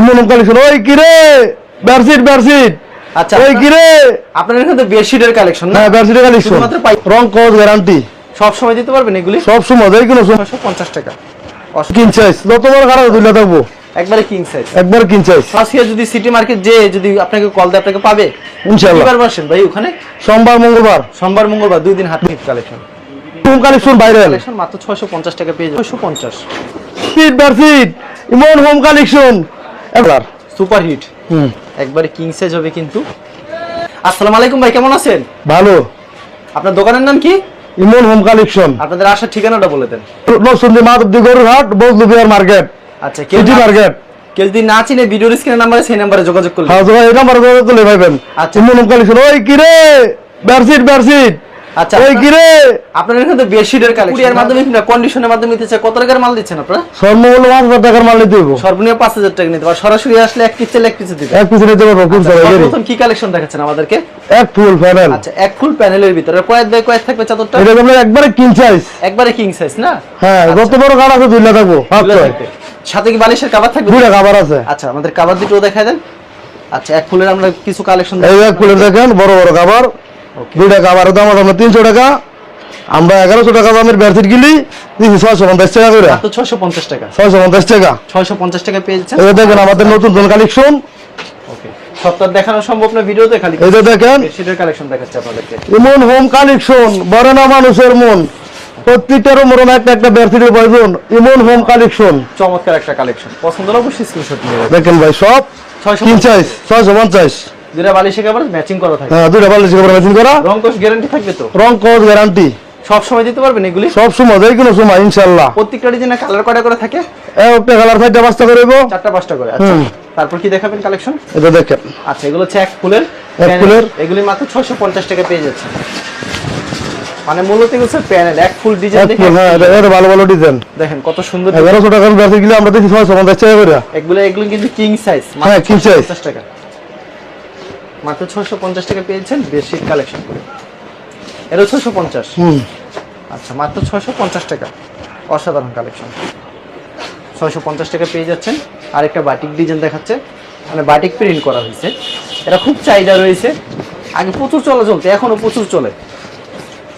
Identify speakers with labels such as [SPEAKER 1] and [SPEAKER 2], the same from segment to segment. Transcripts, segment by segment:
[SPEAKER 1] মনম collection ওই কিরে bedsheet bedsheet
[SPEAKER 2] আচ্ছা
[SPEAKER 1] ওই কিরে
[SPEAKER 2] আপনার এখানে তো বেডশিটের কালেকশন না?
[SPEAKER 1] হ্যাঁ বেডশিটের কালেকশন
[SPEAKER 2] শুধুমাত্র
[SPEAKER 1] রং কস গ্যারান্টি
[SPEAKER 2] সব সময় দিতে পারবেন এগুলি?
[SPEAKER 1] সব সময় যে কোনো সময়।
[SPEAKER 2] ছশো পঞ্চাশ টাকা। অস-
[SPEAKER 1] কিন চাইস খারাপ দুইটা থাকব।
[SPEAKER 2] একবারে কিং সাইজ
[SPEAKER 1] একবার কিন চাইস
[SPEAKER 2] ফার্স্ট যদি সিটি মার্কেট যে যদি আপনাকে কল দেয় আপনাকে পাবে?
[SPEAKER 1] ইনশাআল্লাহ
[SPEAKER 2] বসেন ভাই ওখানে?
[SPEAKER 1] সোমবার মঙ্গলবার।
[SPEAKER 2] সোমবার মঙ্গলবার দুই দিন হাত hit collection
[SPEAKER 1] home collection viral
[SPEAKER 2] collection মাত্র ছয়শো পঞ্চাশ টাকা পেয়ে যাবে ছয়শো পঞ্চাশ।
[SPEAKER 1] Sheet bedsheet Emon home collection এবার
[SPEAKER 2] সুপার হিট
[SPEAKER 1] হুম।
[SPEAKER 2] একবারে কিং সাইজ হবে কিন্তু। আসসালামু আলাইকুম ভাই কেমন আছেন?
[SPEAKER 1] ভালো।
[SPEAKER 2] আপনার দোকানের নাম কি?
[SPEAKER 1] Emon home collection.
[SPEAKER 2] আপনাদের আসার ঠিকানাটা বলে দেন।
[SPEAKER 1] নরসিংদী মাধবদী গরুরহাট বজলু মার্কেট।
[SPEAKER 2] আচ্ছা না-
[SPEAKER 1] মার্কেট।
[SPEAKER 2] কেউ যদি না চিনে ভিডিওর স্ক্রিনের নাম্বারে সেই নাম্বারে যোগাযোগ করলে
[SPEAKER 1] হ্যাঁ এই নাম্বার করে ভাইবেন
[SPEAKER 2] আচ্ছা।
[SPEAKER 1] Emon home collection. ওই কিরে বেডশিট বেডশিট
[SPEAKER 2] আচ্ছা
[SPEAKER 1] ওই
[SPEAKER 2] আপনার-
[SPEAKER 1] কিরে
[SPEAKER 2] এখানে তো বেডশিটের কালেকশন কুরিয়ার মাধ্যমে কিংবা কন্ডিশনের মাধ্যমে নিতে কত টাকার মাল দিচ্ছেন আপনারা?
[SPEAKER 1] সর্বমূল্য পাঁচ হাজার টাকার মাল নিতে হইব।
[SPEAKER 2] সর্বনিম্ন পাঁচ হাজার টাকা নিতে পারে সরাসরি আসলে এক পিস এক পিস দিবে
[SPEAKER 1] এক পিছনে নিতে পারব কোন সবাই
[SPEAKER 2] প্রথম কি কালেকশন দেখাচ্ছেন আমাদেরকে?
[SPEAKER 1] এক ফুল প্যানেল
[SPEAKER 2] আচ্ছা এক ফুল প্যানেলের ভিতরে। কয়েক বাই কয়েক থাকবে চাদরটা?
[SPEAKER 1] এটা তোমরা একবারে চাইস
[SPEAKER 2] একবারে কিং সাইজ না?
[SPEAKER 1] হ্যাঁ যত বড় আছে থাকব।
[SPEAKER 2] সাথে কি বালিশের কাভার থাকবে?
[SPEAKER 1] দুইটা খাবার আছে।
[SPEAKER 2] আচ্ছা আমাদের কাভার দুটো দেখায় দেন। আচ্ছা এক ফুলের আমরা কিছু কালেকশন
[SPEAKER 1] এই এক ফুলের দেখেন বড় বড় দুইটা খাবারের দাম আমরা তিনশো টাকা। আমরা এগারোশো টাকা দামের বেডশিট গিলি দিচ্ছি ছয়শো পঞ্চাশ টাকা করে।
[SPEAKER 2] ছয়শো পঞ্চাশ টাকা।
[SPEAKER 1] ছয়শো পঞ্চাশ টাকা।
[SPEAKER 2] ছয়শো পঞ্চাশ টাকা
[SPEAKER 1] এই দেখেন আমাদের নতুন নতুন কালেকশন
[SPEAKER 2] সপ্তাহ দেখানো সম্ভব না ভিডিওতে খালি
[SPEAKER 1] এই দেখেন।
[SPEAKER 2] বেডশিটের কালেকশন দেখাচ্ছে আপনাদেরকে।
[SPEAKER 1] ইমন হোম কালেকশন বড় না মানুষের মন। প্রত্যেকটারও মরণ একটা একটা বেডশিটের প্রয়োজন ইমন হোম কালেকশন
[SPEAKER 2] চমৎকার একটা কালেকশন পছন্দ হলে অবশ্যই স্ক্রিনশট নিয়ে
[SPEAKER 1] দেখেন ভাই সব
[SPEAKER 2] ছয়শো
[SPEAKER 1] চাইস ছয়শো পঞ্চাশ।
[SPEAKER 2] দুটা বালিশের কাভার ম্যাচিং করা থাকে।
[SPEAKER 1] হ্যাঁ দুইটা বালিশ কাপড় ম্যাচিং করা।
[SPEAKER 2] রং কোশ গ্যারান্টি থাকবে তো?
[SPEAKER 1] রং কস গ্যারান্টি
[SPEAKER 2] সব সময় দিতে পারবেন এগুলি?
[SPEAKER 1] সব সময় যে কোনো সময় ইনশাল্লাহ
[SPEAKER 2] প্রত্যেকটা ডিজাইনে কালার কয়টা করে থাকে?
[SPEAKER 1] একটা কালার থাকতে বাস্তা করব
[SPEAKER 2] চারটা পাঁচটা করে আচ্ছা। তারপর কি দেখাবেন কালেকশন
[SPEAKER 1] এটা দেখেন।
[SPEAKER 2] আচ্ছা এগুলো হচ্ছে এক ফুলের
[SPEAKER 1] এক ফুলের।
[SPEAKER 2] এগুলি মাত্র ছয়শো পঞ্চাশ টাকা পেয়ে যাচ্ছে। মানে মূলত এগুলো হচ্ছে প্যানেল এক ফুল ডিজাইন
[SPEAKER 1] ফুল হ্যাঁ এটা ভালো ভালো ডিজাইন
[SPEAKER 2] দেখেন কত সুন্দর
[SPEAKER 1] এগারোশো টাকার ব্যাসে গেলে আমরা দেখি ছয়শো পঞ্চাশ টাকা করে।
[SPEAKER 2] এগুলো এগুলো কিন্তু কিং সাইজ
[SPEAKER 1] হ্যাঁ, size।
[SPEAKER 2] পঞ্চাশ টাকা। মাত্র ছশো পঞ্চাশ টাকা পেয়েছেন বেডশিট কালেকশন করে। এরও ছয়শো পঞ্চাশ।
[SPEAKER 1] হুম।
[SPEAKER 2] আচ্ছা মাত্র ছশো পঞ্চাশ টাকা। অসাধারণ কালেকশন ছয়শো পঞ্চাশ টাকা পেয়ে যাচ্ছেন। আরেকটা বাটিক ডিজাইন দেখাচ্ছে। মানে বাটিক প্রিন্ট করা হয়েছে। এটা খুব চাহিদা রয়েছে। আগে প্রচুর চলা চলতে এখনও প্রচুর চলে।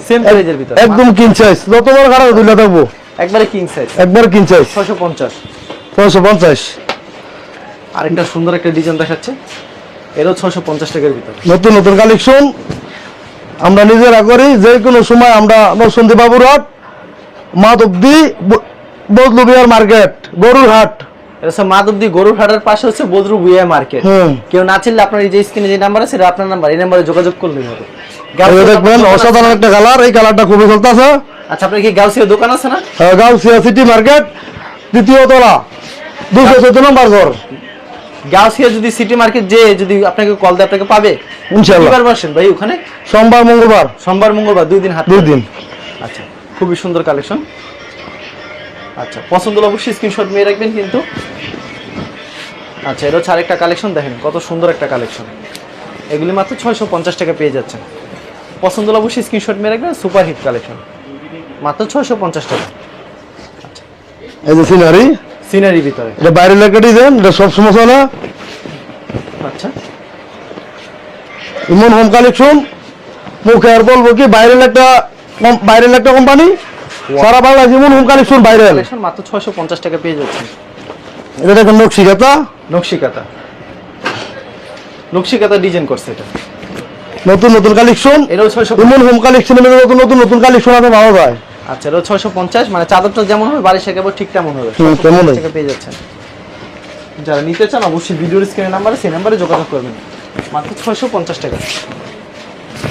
[SPEAKER 2] সেম প্রাইজের ভিতরে।
[SPEAKER 1] একদম কিন চাইস যত বড় খারাপ দুইটা থাকব
[SPEAKER 2] একবারে কিং সাইজ
[SPEAKER 1] একবার কিন চাইস
[SPEAKER 2] ছয়শো পঞ্চাশ।
[SPEAKER 1] ছয়শো পঞ্চাশ।
[SPEAKER 2] আরেকটা সুন্দর একটা ডিজাইন দেখাচ্ছে। এরও ছয়শো পঞ্চাশ টাকার ভিতরে।
[SPEAKER 1] নতুন নতুন কালেকশন আমরা নিজেরা করি যে কোনো সময় আমরা নরসন্দী বাবুরহাট মাধবদি বদলু বিহার মার্কেট গরুর হাট।
[SPEAKER 2] এটা হচ্ছে গরুর হাটের পাশে হচ্ছে বদরু বুয়া মার্কেট। কেউ না চিনলে আপনার এই যে স্ক্রিনে যে নাম্বার আছে আপনার নাম্বার এই নাম্বারে যোগাযোগ করলেই হবে।
[SPEAKER 1] দেখবেন অসাধারণ একটা কালার এই কালারটা খুবই চলতেছে।
[SPEAKER 2] আচ্ছা আপনার কি গাউসিয়া দোকান আছে না?
[SPEAKER 1] গাউসিয়া সিটি মার্কেট দ্বিতীয় তলা দুশো চোদ্দ নম্বর ঘর।
[SPEAKER 2] গাউসিয়া যদি সিটি মার্কেট যে যদি আপনাকে কল দেয় আপনাকে পাবে।
[SPEAKER 1] ইনশাল্লাহ
[SPEAKER 2] কিবার বসেন ভাই ওখানে
[SPEAKER 1] সোমবার মঙ্গলবার।
[SPEAKER 2] সোমবার মঙ্গলবার দুই দিন হাত।
[SPEAKER 1] দুই দিন।
[SPEAKER 2] আচ্ছা খুবই সুন্দর কালেকশন আচ্ছা পছন্দ হলে অবশ্যই স্ক্রিনশট নিয়ে রাখবেন কিন্তু। আচ্ছা এটা হচ্ছে আরেকটা কালেকশন দেখেন কত সুন্দর একটা কালেকশন এগুলি মাত্র ছয়শো পঞ্চাশ টাকা পেয়ে যাচ্ছেন। পছন্দ হলে অবশ্যই স্ক্রিনশট নিয়ে রাখবেন সুপার হিট কালেকশন মাত্র ছয়শো পঞ্চাশ টাকা।
[SPEAKER 1] এই যে সিনারি
[SPEAKER 2] সিনারি ভিতরে।
[SPEAKER 1] এটা বাইরের লেখা ডিজাইন এটা সব সময় চলে
[SPEAKER 2] আচ্ছা।
[SPEAKER 1] Emon home collection. মুখে আর বলব কি বাইরের একটা বাইরের একটা কোম্পানি। সারা বাংলা ইমন হোম কালেকশন বাইরের
[SPEAKER 2] কালেকশন মাত্র ছয়শো পঞ্চাশ টাকা পেয়ে যাচ্ছেন।
[SPEAKER 1] এটা দেখেন নকশিকাতা?
[SPEAKER 2] নকশিকাতা। নকশিকাতা ডিজাইন করছে এটা।
[SPEAKER 1] নতুন নতুন কালেকশন।
[SPEAKER 2] এটাও ছয়শো
[SPEAKER 1] ইমন হোম কালেকশনের মধ্যে নতুন নতুন নতুন কালেকশন আছে পাওয়া যায়।
[SPEAKER 2] আচ্ছা এটাও ছয়শো পঞ্চাশ মানে চাদরটা যেমন হবে বাড়ির শেখাবো ঠিক তেমন হবে।
[SPEAKER 1] হুম,
[SPEAKER 2] 650 পেয়ে যাচ্ছেন। যারা নিতে চান অবশ্যই ভিডিওর স্ক্রিনের নাম্বারে সেই নাম্বারে যোগাযোগ করবেন। মাত্র ছয়শো পঞ্চাশ টাকা।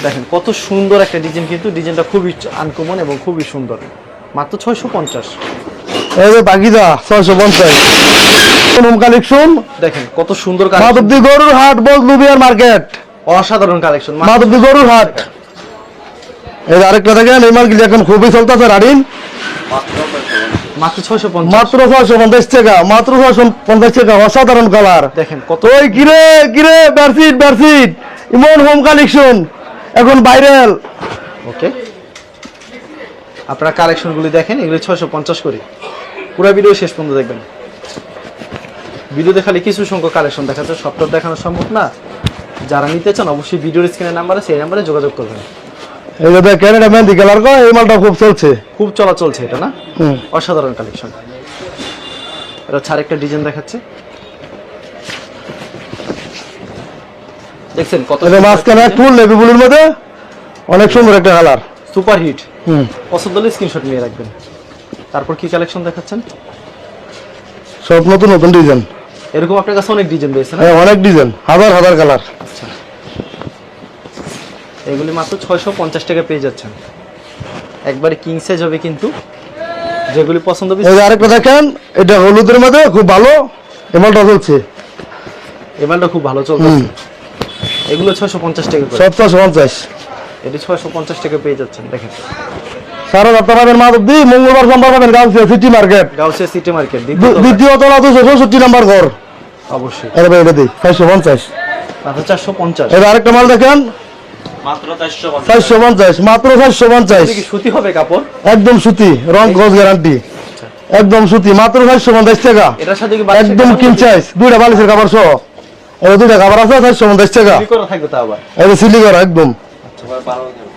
[SPEAKER 2] দেখেন কত সুন্দর একটা ডিজাইন কিন্তু ডিজাইনটা খুবই আনকমন এবং খুবই সুন্দর। মাত্র ছয়শো পঞ্চাশ।
[SPEAKER 1] বাগিদা ছয়শো পঞ্চাশ। কালেকশন
[SPEAKER 2] দেখেন কত সুন্দর
[SPEAKER 1] মাধবদী গরুর হাট বিহার মার্কেট
[SPEAKER 2] অসাধারণ কালেকশন
[SPEAKER 1] মাধবদী গরুর হাট। এই আরেকটা দেখেন এই মার্কেট এখন খুবই চলতেছে রাডিন।
[SPEAKER 2] মাত্র ছয়শো পঞ্চাশ।
[SPEAKER 1] টাকা মাত্র ছয়শো পঞ্চাশ টাকা অসাধারণ কালার
[SPEAKER 2] দেখেন কত
[SPEAKER 1] ওই কিরে কিরে bedsheet bedsheet Emon home collection এখন ভাইরাল
[SPEAKER 2] ওকে আপনারা কালেকশনগুলি দেখেন এগুলো ছয়শো পঞ্চাশ করে। পুরো ভিডিও শেষ পর্যন্ত দেখবেন। ভিডিওতে খালি কিছু সংখ্যক কালেকশন দেখাচ্ছে সবটা দেখানো সম্ভব না। যারা নিতে চান অবশ্যই ভিডিওর স্ক্রিনের নাম্বারে সেই নাম্বারে যোগাযোগ করবেন।
[SPEAKER 1] এই যে দেখেন এটা মেহেন্দি কালার কো এই মালটা খুব চলছে।
[SPEAKER 2] খুব চলা চলছে এটা না? অসাধারণ কালেকশন এটা হচ্ছে আরেকটা ডিজাইন দেখাচ্ছে। দেখছেন কত
[SPEAKER 1] এটা মাঝখানে ফুল নেভি ব্লুর মধ্যে অনেক সুন্দর একটা কালার
[SPEAKER 2] সুপার হিট
[SPEAKER 1] হুম।
[SPEAKER 2] পছন্দ হলে স্ক্রিনশট নিয়ে রাখবেন। তারপর কি কালেকশন দেখাচ্ছেন?
[SPEAKER 1] সব নতুন নতুন ডিজাইন
[SPEAKER 2] এরকম আপনার কাছে অনেক ডিজাইন রয়েছে না?
[SPEAKER 1] অনেক ডিজাইন হাজার হাজার কালার
[SPEAKER 2] আচ্ছা। এগুলি মাত্র ছয়শো পঞ্চাশ টাকা পেয়ে যাচ্ছেন। একবারে কিং সাইজ হবে কিন্তু। যেগুলি পছন্দ হবে
[SPEAKER 1] আরেকটা দেখেন এটা হলুদের মধ্যে খুব ভালো এই মালটা চলছে।
[SPEAKER 2] এবারটা খুব ভালো চলতেছে এগুলো ছয়শো পঞ্চাশ টাকা
[SPEAKER 1] সপ্তাহ পঞ্চাশ।
[SPEAKER 2] এটি ছয়শো পঞ্চাশ টাকা পেয়ে যাচ্ছেন দেখেন।
[SPEAKER 1] সারা পাবেন মঙ্গলবার সোমবার পাবেন Gausia city market
[SPEAKER 2] Gausia city market
[SPEAKER 1] দ্বিতীয় তলা। দুশো চৌষট্টি নাম্বার ঘর।
[SPEAKER 2] অবশ্যই।
[SPEAKER 1] এটা দিই চারশো পঞ্চাশ।
[SPEAKER 2] চারশো পঞ্চাশ।
[SPEAKER 1] আরেকটা মাল দেখেন।
[SPEAKER 3] চারশো
[SPEAKER 1] পঞ্চাশ। মাত্র চারশো পঞ্চাশ।
[SPEAKER 2] কি সুতি হবে কাপড়?
[SPEAKER 1] একদম সুতি রং গজ গ্যারান্টি একদম সুতি মাত্র চারশো পঞ্চাশ টাকা। একদম কিনচাইস দুইটা বালিশের কাপড় সহ। এটা দুইটা কাপড় আছে চারশো পঞ্চাশ টাকা। এটা সিলি করা একদম।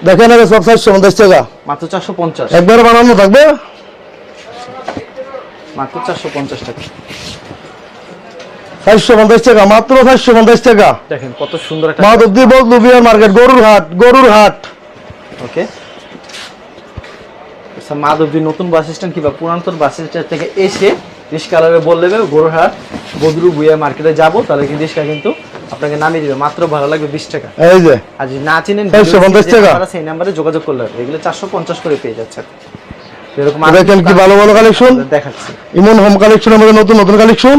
[SPEAKER 1] দেখেন এটা সব চারশো পঞ্চাশ টাকা।
[SPEAKER 2] মাত্র চারশো পঞ্চাশ।
[SPEAKER 1] একবারে বানানো থাকবে।
[SPEAKER 2] মাত্র চারশো পঞ্চাশ টাকা।
[SPEAKER 1] চারশো পঞ্চাশ টাকা মাত্র চারশো পঞ্চাশ টাকা।
[SPEAKER 2] দেখেন কত সুন্দর
[SPEAKER 1] মাধবদী মার্কেট গরুর হাট গরুর হাট।
[SPEAKER 2] ওকে। আচ্ছা মাধবদী নতুন বাস স্ট্যান্ড কিংবা পুরাতন বাস স্ট্যান্ড থেকে এসে বললে গোরহাট বদরু বুয়া মার্কেটে যাব তাহলে রিক্সা কিন্তু আপনাকে নামিয়ে দিবে মাত্র ভাড়া লাগবে বিশ টাকা।
[SPEAKER 1] এই যে।
[SPEAKER 2] আর যদি না চিনেন
[SPEAKER 1] 450 টাকা।
[SPEAKER 2] সেই নাম্বারে যোগাযোগ করলে হবে। এগুলো চারশো পঞ্চাশ করে পেয়ে যাচ্ছেন। এরকম
[SPEAKER 1] কি ভালো ভালো কালেকশন
[SPEAKER 2] দেখাচ্ছি।
[SPEAKER 1] ইমন হোম কালেকশনের মধ্যে নতুন নতুন কালেকশন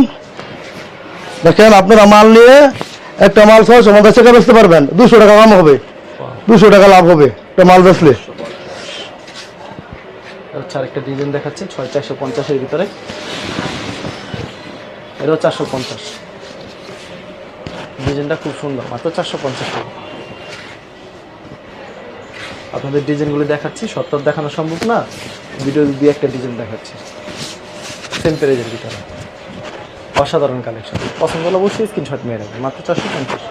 [SPEAKER 1] দেখেন আপনারা মাল নিয়ে একটা মাল ছয়শো পঞ্চাশ টাকা বেচতে পারবেন? দুশো টাকা কম হবে। দুশো টাকা লাভ হবে একটা মাল বেচলে।
[SPEAKER 2] আরেকটা ডিজাইন দেখাচ্ছে, ছয় চারশো পঞ্চাশের ভিতরে। চারশো পঞ্চাশ। ডিজাইনটা খুব সুন্দর চারশো পঞ্চাশ আপনাদের ডিজাইনগুলো দেখাচ্ছি, সত্তর দেখানো সম্ভব না। ভিডিও দিয়ে একটা ডিজাইন দেখাচ্ছি। সেম প্রাইজের ভিতরে। অসাধারণ কালেকশন পছন্দ হলে অবশ্যই স্ক্রিনশট মেরে রাখবেন মাত্র চারশো পঞ্চাশ।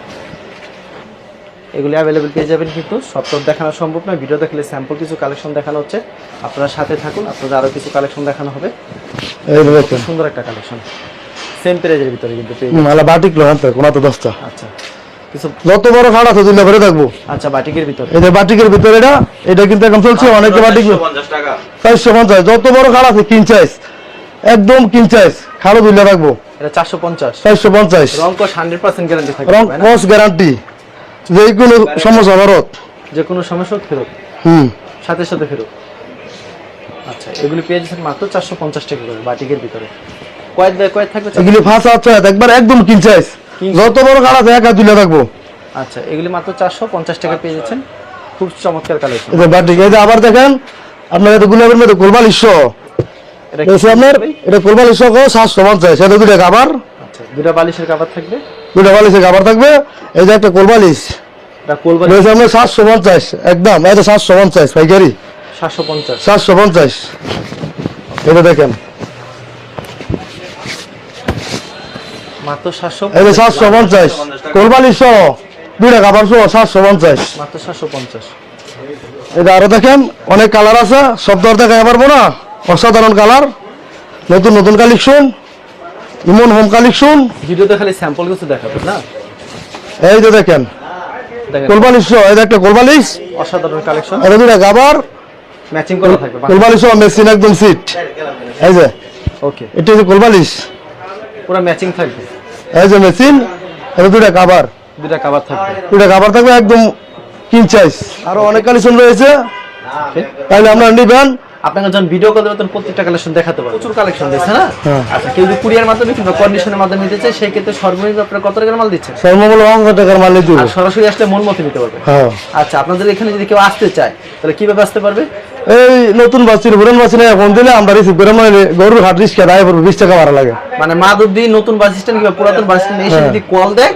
[SPEAKER 2] এগুলি অ্যাভেলেবেল পেয়ে যাবেন কিন্তু সত্তর দেখানো সম্ভব নয় ভিডিও দেখলে স্যাম্পল কিছু কালেকশন দেখানো হচ্ছে। আপনারা সাথে থাকুন আপনাদের আরও কিছু কালেকশন দেখানো হবে।
[SPEAKER 1] এই যে দেখেন।
[SPEAKER 2] সুন্দর একটা কালেকশন সেম প্রাইজের ভিতরে কিন্তু
[SPEAKER 1] বাটিক লো হ্যাঁ কোনা তো দশটা।
[SPEAKER 2] আচ্ছা। কিছু
[SPEAKER 1] যত বড় খাট আছে থাকব
[SPEAKER 2] আচ্ছা বাটিকের ভিতরে।
[SPEAKER 1] এই বাটিকের ভিতরে এটা এটা কিন্তু এখন চলছে অনেকে বাটিক
[SPEAKER 3] টাকা।
[SPEAKER 1] যত বড় খাট আছে একদম কিনচাইস খাড়ো দুইটা রাখব।
[SPEAKER 2] এটা চারশো পঞ্চাশ।
[SPEAKER 1] চারশো পঞ্চাশ।
[SPEAKER 2] রং কস গ্যারান্টি থাকবে
[SPEAKER 1] রং
[SPEAKER 2] না?
[SPEAKER 1] কস গ্যারান্টি যে কোনো সমস্যা
[SPEAKER 2] যে কোনো সমস্যা ফেরত।
[SPEAKER 1] হুম।
[SPEAKER 2] সাথে সাথে ফেরত। আচ্ছা এগুলি পেয়ে যাচ্ছেন মাত্র চারশো পঞ্চাশ টাকা করে বাটিকের ভিতরে। কয়েক দেয় কয়েক থাকবে
[SPEAKER 1] এগুলি ফাঁসা আছে একবার একদম। যত বড় আছে একা রাখব।
[SPEAKER 2] আচ্ছা এগুলি মাত্র চারশো পঞ্চাশ টাকা পেয়ে যাচ্ছেন। খুব চমৎকার কালেকশন
[SPEAKER 1] এই বাটিক এই যে আবার দেখেন আপনার গুলাবের মধ্যে আপনার? এটা কোরবালিশ সাতশো পঞ্চাশ এটা দুটা খাবার
[SPEAKER 2] আচ্ছা দুটা বালিশের কাবার থাকবে?
[SPEAKER 1] দুটা বালিশের খাবার থাকবে এই যে একটা আপনার সাতশো পঞ্চাশ একদম এটা সাতশো পঞ্চাশ পাইকারি।
[SPEAKER 2] সাতশো পঞ্চাশ।
[SPEAKER 1] সাতশো পঞ্চাশ। এটা দেখেন।
[SPEAKER 2] মাত্র সাতশো
[SPEAKER 1] এই যে সাতশো পঞ্চাশ কোরবালিশ সহ দুইটা খাবার সহ সাতশো পঞ্চাশ।
[SPEAKER 2] মাত্র সাতশো পঞ্চাশ।
[SPEAKER 1] এটা আরও দেখেন অনেক কালার আছে সব দর দেখাতে পারব না? অসাধারণ কালার নতুন নতুন কালেকশন ইমন হোম কালেকশন
[SPEAKER 2] ভিডিওতে খালি স্যাম্পল কিছু দেখাবেন না?
[SPEAKER 1] এই যে দেখেন এই যে একটা কোরবালিশ
[SPEAKER 2] অসাধারণ কালেকশন
[SPEAKER 1] এটা দুইটা খাবার
[SPEAKER 2] ম্যাচিং করা থাকবে
[SPEAKER 1] কোরবালিশ সহ মেশিন একদম সিট এই যে
[SPEAKER 2] ওকে
[SPEAKER 1] এটা যে কোরবালিশ
[SPEAKER 2] পুরো ম্যাচিং থাকবে।
[SPEAKER 1] এই যে মেশিন এটা দুইটা খাবার
[SPEAKER 2] দুটা কাবার থাকবে।
[SPEAKER 1] দুইটা খাবার থাকবে একদম কিনচাইস আরও অনেক কালেকশন রয়েছে। তাহলে আপনারা নিবেন।
[SPEAKER 2] আপনাকে যখন ভিডিও কল দেবেন প্রত্যেকটা কালেকশন দেখাতে পারবেন প্রচুর কালেকশন দিচ্ছে না?
[SPEAKER 1] হ্যাঁ।
[SPEAKER 2] আচ্ছা কেউ যদি কুরিয়ার মাধ্যমে কিংবা কন্ডিশনের মাধ্যমে নিতে চায় সেই ক্ষেত্রে সর্বনিম্ন আপনার কত টাকার মাল দিচ্ছেন?
[SPEAKER 1] সর্বমূল্য পাঁচশো টাকার মাল দিব।
[SPEAKER 2] আর সরাসরি আসলে মন মতো নিতে পারবে।
[SPEAKER 1] হ্যাঁ।
[SPEAKER 2] আচ্ছা আপনাদের এখানে যদি কেউ আসতে চায় তাহলে কীভাবে আসতে পারবে?
[SPEAKER 1] এই নতুন বাসির পুরান বাসি না ফোন দিলে আমরা রিসিভ করে মানে গরুর হাট রিক্সা দায় পড়বে বিশ টাকা ভাড়া লাগে।
[SPEAKER 2] মানে মাধবদী নতুন বাস স্ট্যান্ড কিংবা পুরাতন বাস স্ট্যান্ড এসে
[SPEAKER 1] হ্যাঁ।
[SPEAKER 2] যদি কল দেয়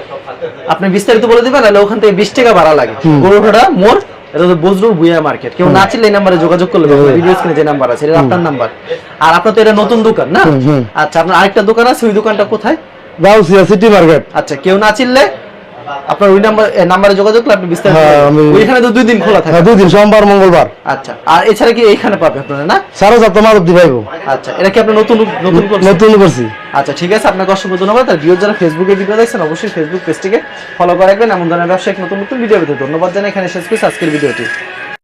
[SPEAKER 2] আপনি বিস্তারিত বলে দিবেন তাহলে ওখান থেকে বিশ টাকা ভাড়া লাগে। গরুঘাটা মোড় এটা তো বজরুল ভুইয়া মার্কেট কেউ না চিনলে এই নাম্বারে যোগাযোগ করলে ভিডিও স্ক্রিনে যে নাম্বার আছে এটা আপনার নাম্বার আর আপনার তো এটা নতুন দোকান না। আচ্ছা আপনার আরেকটা দোকান আছে ওই দোকানটা কোথায়?
[SPEAKER 1] গাউসিয়া সিটি মার্কেট
[SPEAKER 2] আচ্ছা কেউ না চিনলে আপনার ওই নাম্বার নাম্বারে যোগাযোগ করলে আপনি বিস্তারিত
[SPEAKER 1] হ্যাঁ, আমি-
[SPEAKER 2] ওইখানে তো দুই দিন খোলা থাকে।
[SPEAKER 1] হ্যাঁ দুই দিন সোমবার মঙ্গলবার।
[SPEAKER 2] আচ্ছা আর এছাড়া কি এইখানে পাবে আপনারা না?
[SPEAKER 1] সারা চারটা মারুত দিবাইব
[SPEAKER 2] আচ্ছা এটা কি আপনি নতুন নতুন করছেন?
[SPEAKER 1] নতুন করছি।
[SPEAKER 2] আচ্ছা ঠিক আছে আপনাকে অসংখ্য ধন্যবাদ। আর ভিডিও যারা ফেসবুকে ভিডিও দেখছেন অবশ্যই ফেসবুক পেজটিকে ফলো করে রাখবেন। এমন ধরনের ব্যবসায়িক নতুন নতুন ভিডিও পেতে ধন্যবাদ জানাই। এখানে শেষ করছি আজকের ভিডিওটি।